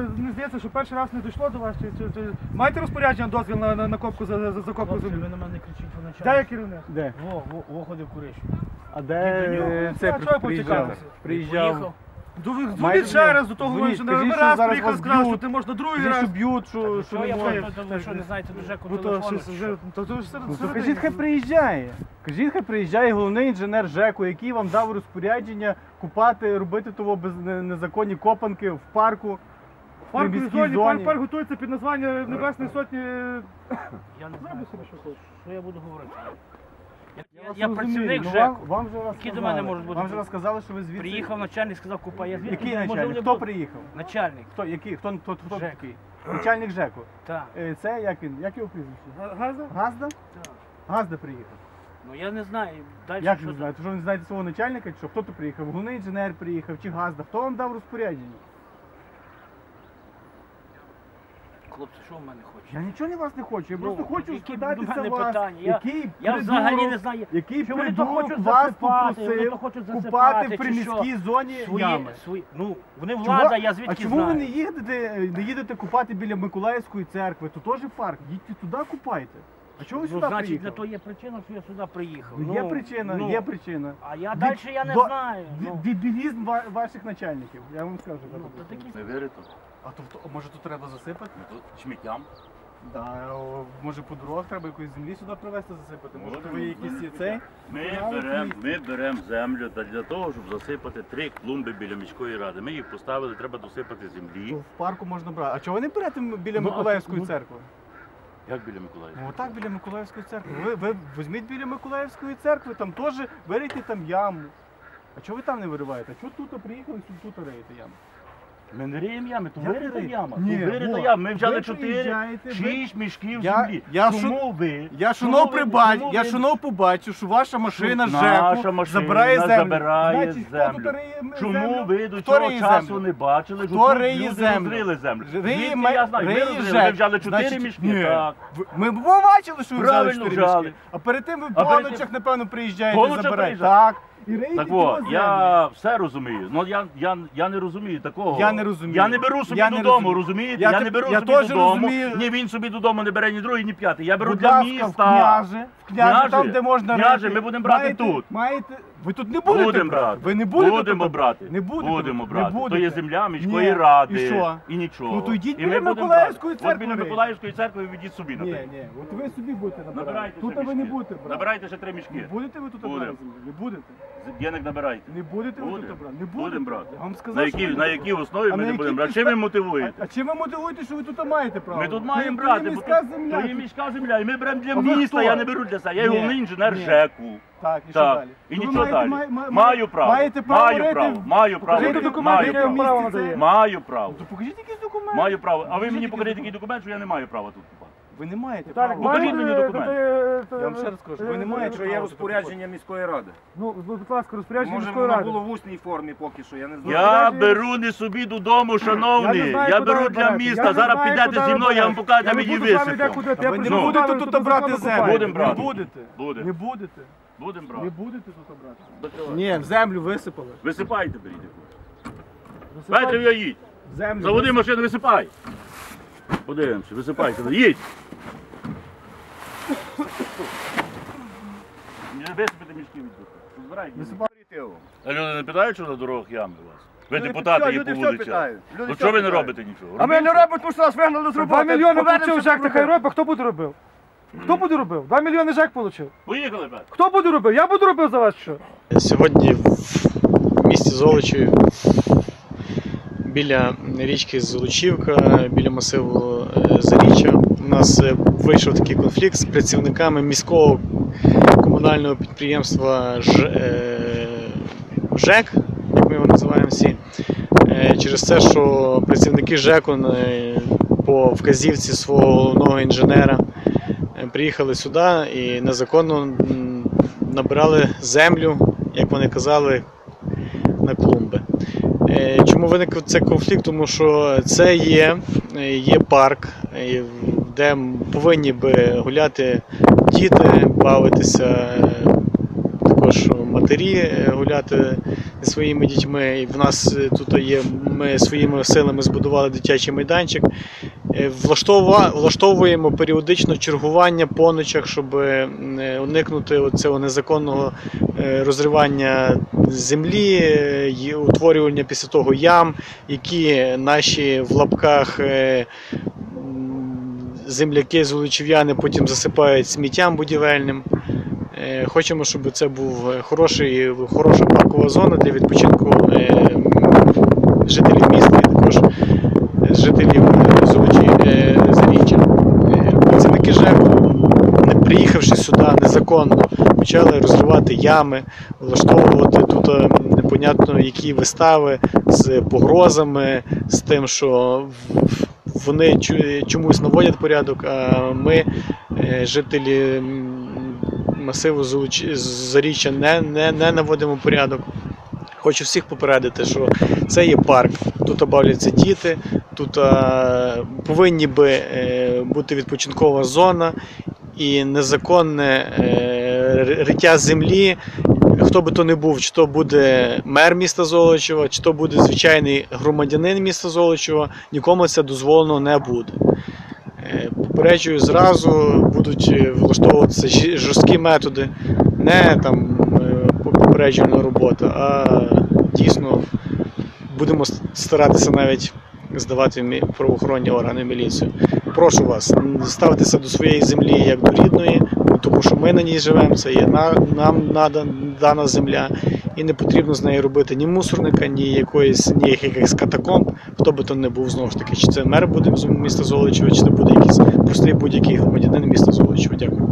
мені здається, що перший раз не дійшло до вас. Чи, чи, чи... Маєте розпорядження дозвіл на, на, на копку за, за, за закопку Хлопці, землі? ви на мене кричіть вночі. Де є керівник? Де? Во, во, во ходив куриш. А де е, це а чого ви приїжджав? почекалися? Приїжджав. Поїхав. Дзвоніть Маєте ще раз до того, дзвоніть, що кажіть, не що раз зараз приїхав, вас сказав, б'ють. що ти можна другий Кажіть, раз. що б'ють, що, що Що не я можна. ви що не знаєте до ЖЕКу Ну то телефону? щось вже, то, то ж серед Ну то середині. кажіть, хай приїжджає. Кажіть, хай приїжджає головний інженер ЖЕКу, який вам дав розпорядження купати, робити того без не- незаконні копанки в парку. В парку зоні, зоні. парк, парк готується під названня Небесної Сотні. Я не знаю, собі, що що я буду говорити. Я, я, я працівник ну, ЖЕКу. Вам, вам же раз Які до мене сказали. можуть бути? Вам же раз сказали, що ви звідси. Приїхав начальник, сказав, купай. Я звідки Який начальник? не Хто буду. приїхав? Начальник, Хто, який? Хто, хто, хто ЖЕК. такий? Начальник ЖЕКу. так. Е, Це як він? Як його прізвище? Газда? Газда? так. Газда приїхав. Ну я не знаю. Далі Як що ви там? знаєте? Що ви не знаєте свого начальника? Чи що? Хто то приїхав? Головний інженер приїхав чи Газда? Хто вам дав розпорядження? Хлопці, що в мене хоче? Я нічого не вас не хочу, я Ну, просто хочу які спитатися мене вас, питання? Я- який Я придурок- не знаю. який Що вони то придурок хочуть вас засипати, вони попросив то хочуть засипати, купати в приміській зоні Свої, ями. свої, ну, вони влада, я звідки а чому знаю? ви не їдете, не їдете купати біля Миколаївської церкви? Тут теж парк. Їдьте туди купайте. А чого ви Ну, сюди значить, для приїхали? того є причина, що я сюди приїхав. Ну, є причина, ну, є причина. А я Ді- далі я не до- знаю. Ді- Ну, Дебілізм ва- ваших начальників, я вам скажу. ну, так то такі Не вірите? А то хто- може тут треба засипати? Тут Сміттям. Да, о, може по дорогах треба якоїсь землі сюди привезти засипати? Може ви якісь є цей? Ми Правильно, беремо ми берем землю та для того, щоб засипати три клумби біля міської ради. Ми їх поставили, треба досипати землі. То в парку можна брати. А чого ви не берете біля Ну, а Миколаївської ну- церкви? Як біля Миколаївської? Ну отак біля Миколаївської церкви. Ви, ви візьміть біля Миколаївської церкви, там теж вирийте там яму. А чого ви там не вириваєте? А чого тут приїхали, тут риєте яму? Ми не риємо ями, то вирита риєте? яма. Ні, то вирита во. яма. Ми взяли Ви чотири, приїжджаєте, ви- шість мішків Я- землі. я Чому ви? Я чому шунов ви- прибач, чому я ви- шунов побачив, що ваша машина Наша ЖЕКу машина забирає землю. забирає Значить, хто землю. тут риє Чому землю? ви до Хто цього риє часу землю? не бачили, що Хто тут риє люди землю? розрили землю? Риє Звідки ме- я знаю? Ви риє розрили, ЖЕК. ви взяли чотири Значить, мішки, ні. так. Ви- Ми побачили, що ви взяли Правильно чотири взяли. мішки. А перед тим ви в А перед напевно, приїжджаєте забираєте. приїжджаю. Так. І Так землю. я все розумію. Ну я, я, я не розумію такого. Я не розумію. Я не беру собі Я не додому, розумію. розумієте? Я Я, те- не беру я собі теж додому. розумію. Ні він собі додому не бере, ні другий, ні п'ятий. Я беру Будь для ласка, міста. в княже, в княже, Княже, там, де можна княже, ми будемо брати маєте, тут. Маєте, ви тут не будете Будемо брати. Ви не будете Будемо тут брати. Не будете Будемо тут? брати. Не будете. То є земля міської Ні. ради. І що? І нічого. Ну, то йдіть І біля будемо Миколаївської брати. церкви От біля рийте. Миколаївської церкви ведіть собі Ні, наперед. ні, от ви собі будете набирати. Набирайте Тут ще ви не мішки. будете брати. Набирайте ще три мішки. будете ви тут Будемо. брати землю? Не будете. Денег набирайте. Не будете ви тут брати? Не. Будемо брати. Я вам сказав, На що ви якій, не на будете. якій основі А ми на не будемо брати? Чим ви підставі? мотивуєте? А, а чим ви мотивуєте, що ви тут маєте право? Ми тут То маємо є- брати, То є бо міська тут- земля. то є міська земля, і ми беремо для А ви міста, хто? я не беру для себе. Я Ні, головний інженер ні. ЖЕКу. Так, і що Так, далі? і То ви нічого маєте- далі. має- має- Маю право, Маєте право маю право, в- маю право, Покажіть рити, документи, маю право. вам право надає. Маю право. То покажіть якісь документи. Маю право. А ви мені покажіть такий документ, що я не маю права тут купати. Ви не маєте права. Покажіть мені документ. то є, Я вам ще раз кажу, ви не е, маєте Що є розпорядження міської ради. Ну, будь ласка, розпорядження Може міської воно ради. було в усній формі поки що, я не знаю. Я беру не собі додому, шановний. Я не знаю, Я куди ви беру для берете. Я міста. не Зараз знаю, підете зі ви мною, я вам берете. покажу, Я де не мені буду з вами висипав. куди. Я ви не прийду будете з вами, тут щоб брати законно землю. купати. Будемо Не брати. будете. Буде. Не будете. Будемо Не брати. будете тут брати. Ні, в землю висипали. Висипайте, беріть. Дайте я їдь. В землю Заводи машину, висипай. Подивимося, висипайте. Їдь. Мішки від Збирайте. висипали. А люди не питають, що на дорогах ями у вас? Ви Люди депутати все- є люди по все вулицях. питають. Люди Ну все що ви не питають. робите нічого? А ми не робимо, тому що нас вигнали з Два роботи. мільйони Повернемося получив ЖЕК, та хай робить. Хто буде робив? Хто буде робив? Два мільйони ЖЕК получив. Поїхали, Петро. Хто буде робив? Я буду робив за вас що? Сьогодні в місті Золочі біля річки Золочівка, біля масиву е, Заріччя, у нас е, вийшов такий конфлікт з працівниками міського комунального підприємства е, ЖЕК, як ми його називаємо всі, Е, через те, що працівники ЖЕКу е, по вказівці свого головного інженера приїхали сюди і незаконно набирали землю, як вони казали, на клумби. Чому виник цей конфлікт? Тому що це є, є парк, де повинні би гуляти діти, бавитися, також матері е, гуляти зі своїми дітьми. І в нас е, тут є, ми своїми силами збудували дитячий майданчик. Е, Влаштовуємо періодично чергування по ночах, щоб уникнути цього незаконного розривання землі, утворювання після того ям, які наші в лапках земляки золочів'яни потім засипають сміттям будівельним. Е, Хочемо, щоб це був е, хороший, хороша паркова зона для відпочинку е, жителів міста і також жителів Золочі Заріччя. Працівники ЖЕКу, не приїхавши сюди незаконно, почали розривати ями, влаштовувати тут непонятно які вистави з погрозами, з тим, що в- вони чу- чомусь наводять порядок, а ми, е, жителі масиву Заріччя, не, не, не наводимо порядок. Хочу всіх попередити, що це є парк. Тут бавляться діти, тут повинні би е, бути відпочинкова зона і незаконне е, риття землі. Хто би то не був, чи то буде мер міста Золочева, чи то буде звичайний громадянин міста Золочева, нікому це дозволено не буде. Е, Попереджую зразу, будуть е, влаштовуватися жорсткі методи, не там е, попереджувальна робота, а дійсно будемо старатися навіть здавати правоохоронні органи міліцію. Прошу вас, ставитися до своєї землі як до рідної, тому що ми на ній живемо, це є на, нам дана земля, і не потрібно з неї робити ні мусорника, ні якоїсь ні якихось катакомб, хто би то не був знову ж таки, чи це мер буде міста Золочева, чи це буде якийсь простий будь-який громадянин міста Золочева. Дякую.